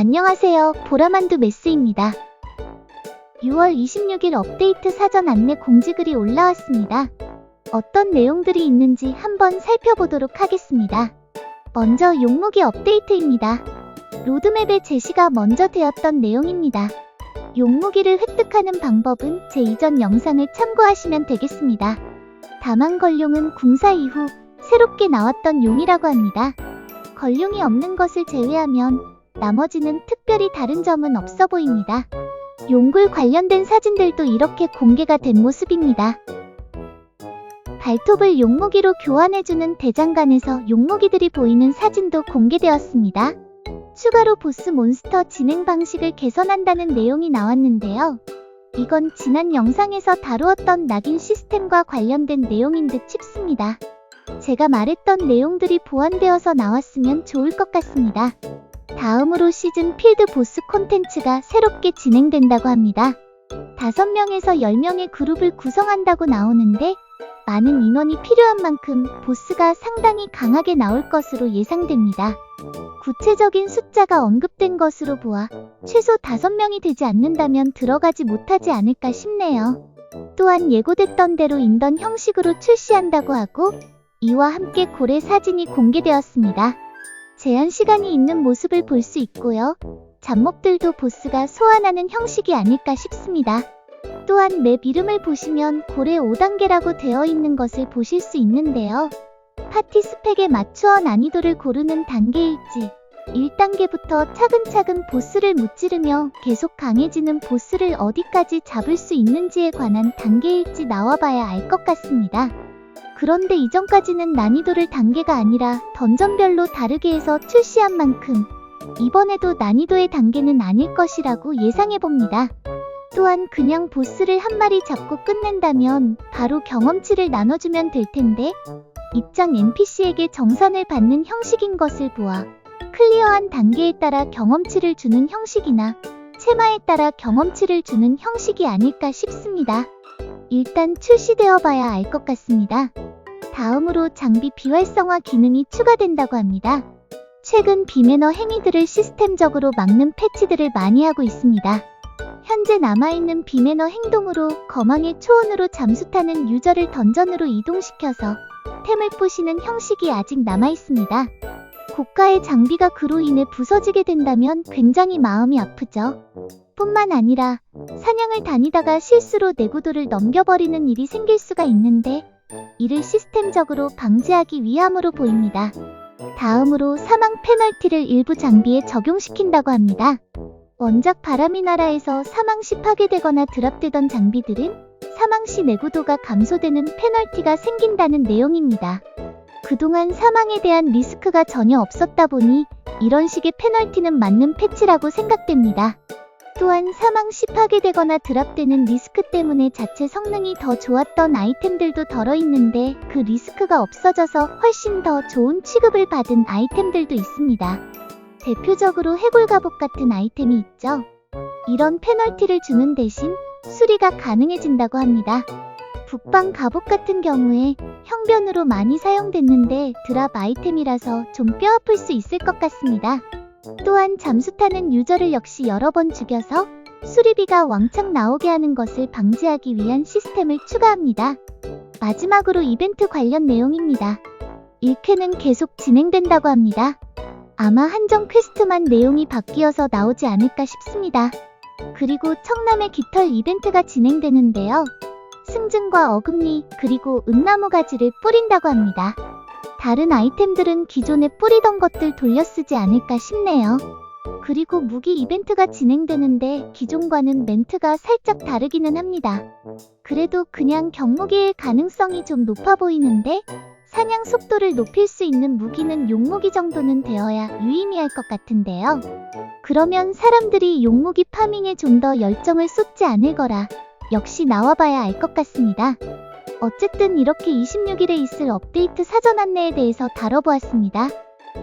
안녕하세요. 보라만두 메스입니다. 6월 26일 업데이트 사전 안내 공지글이 올라왔습니다. 어떤 내용들이 있는지 한번 살펴보도록 하겠습니다. 먼저 용무기 업데이트입니다. 로드맵의 제시가 먼저 되었던 내용입니다. 용무기를 획득하는 방법은 제 이전 영상을 참고하시면 되겠습니다. 다만 걸룡은 궁사 이후 새롭게 나왔던 용이라고 합니다. 걸룡이 없는 것을 제외하면 나머지는 특별히 다른 점은 없어 보입니다. 용굴 관련된 사진들도 이렇게 공개가 된 모습입니다. 발톱을 용무기로 교환해주는 대장간에서 용무기들이 보이는 사진도 공개되었습니다. 추가로 보스 몬스터 진행 방식을 개선한다는 내용이 나왔는데요. 이건 지난 영상에서 다루었던 낙인 시스템과 관련된 내용인 듯 싶습니다. 제가 말했던 내용들이 보완되어서 나왔으면 좋을 것 같습니다. 다음으로 시즌 필드 보스 콘텐츠가 새롭게 진행된다고 합니다. 5명에서 10명의 그룹을 구성한다고 나오는데 많은 인원이 필요한 만큼 보스가 상당히 강하게 나올 것으로 예상됩니다. 구체적인 숫자가 언급된 것으로 보아 최소 5명이 되지 않는다면 들어가지 못하지 않을까 싶네요. 또한 예고됐던 대로 인던 형식으로 출시한다고 하고 이와 함께 고래 사진이 공개되었습니다. 제한 시간이 있는 모습을 볼 수 있고요. 잡목들도 보스가 소환하는 형식이 아닐까 싶습니다. 또한 맵 이름을 보시면 고래 5단계라고 되어 있는 것을 보실 수 있는데요. 파티 스펙에 맞추어 난이도를 고르는 단계일지 1단계부터 차근차근 보스를 무찌르며 계속 강해지는 보스를 어디까지 잡을 수 있는지에 관한 단계일지 나와봐야 알 것 같습니다. 그런데 이전까지는 난이도를 단계가 아니라 던전별로 다르게 해서 출시한 만큼 이번에도 난이도의 단계는 아닐 것이라고 예상해봅니다. 또한 그냥 보스를 한 마리 잡고 끝낸다면 바로 경험치를 나눠주면 될 텐데 입장 NPC에게 정산을 받는 형식인 것을 보아 클리어한 단계에 따라 경험치를 주는 형식이나 체마에 따라 경험치를 주는 형식이 아닐까 싶습니다. 일단 출시되어 봐야 알 것 같습니다. 다음으로 장비 비활성화 기능이 추가된다고 합니다. 최근 비매너 행위들을 시스템적으로 막는 패치들을 많이 하고 있습니다. 현재 남아있는 비매너 행동으로 거망의 초원으로 잠수 타는 유저를 던전으로 이동시켜서 템을 포시는 형식이 아직 남아있습니다. 고가의 장비가 그로 인해 부서지게 된다면 굉장히 마음이 아프죠. 뿐만 아니라 사냥을 다니다가 실수로 내구도를 넘겨버리는 일이 생길 수가 있는데 이를 시스템적으로 방지하기 위함으로 보입니다. 다음으로 사망 페널티를 일부 장비에 적용시킨다고 합니다. 원작 바람이 나라에서 사망 시 파괴되거나 드랍되던 장비들은 사망 시 내구도가 감소되는 페널티가 생긴다는 내용입니다. 그동안 사망에 대한 리스크가 전혀 없었다 보니 이런 식의 페널티는 맞는 패치라고 생각됩니다. 또한 사망 시 파괴되거나 드랍되는 리스크 때문에 자체 성능이 더 좋았던 아이템들도 덜어 있는데 그 리스크가 없어져서 훨씬 더 좋은 취급을 받은 아이템들도 있습니다. 대표적으로 해골 갑옷 같은 아이템이 있죠. 이런 페널티를 주는 대신 수리가 가능해진다고 합니다. 북방 갑옷 같은 경우에 형변으로 많이 사용됐는데 드랍 아이템이라서 좀 뼈아플 수 있을 것 같습니다. 또한 잠수 타는 유저를 역시 여러 번 죽여서 수리비가 왕창 나오게 하는 것을 방지하기 위한 시스템을 추가합니다. 마지막으로 이벤트 관련 내용입니다. 1회는 계속 진행된다고 합니다. 아마 한정 퀘스트만 내용이 바뀌어서 나오지 않을까 싶습니다. 그리고 청남의 깃털 이벤트가 진행되는데요. 승증과 어금니 그리고 은나무 가지를 뿌린다고 합니다. 다른 아이템들은 기존에 뿌리던 것들 돌려 쓰지 않을까 싶네요. 그리고 무기 이벤트가 진행되는데 기존과는 멘트가 살짝 다르기는 합니다. 그래도 그냥 경무기일 가능성이 좀 높아 보이는데 사냥 속도를 높일 수 있는 무기는 용무기 정도는 되어야 유의미할 것 같은데요. 그러면 사람들이 용무기 파밍에 좀 더 열정을 쏟지 않을 거라 역시 나와봐야 알 것 같습니다. 어쨌든 이렇게 26일에 있을 업데이트 사전 안내에 대해서 다뤄보았습니다.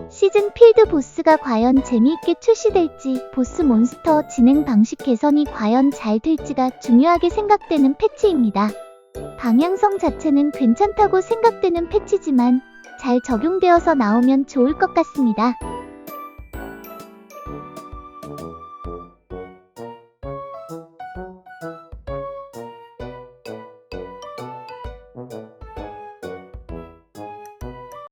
시즌 필드 보스가 과연 재미있게 출시될지 보스 몬스터 진행 방식 개선이 과연 잘 될지가 중요하게 생각되는 패치입니다. 방향성 자체는 괜찮다고 생각되는 패치지만 잘 적용되어서 나오면 좋을 것 같습니다.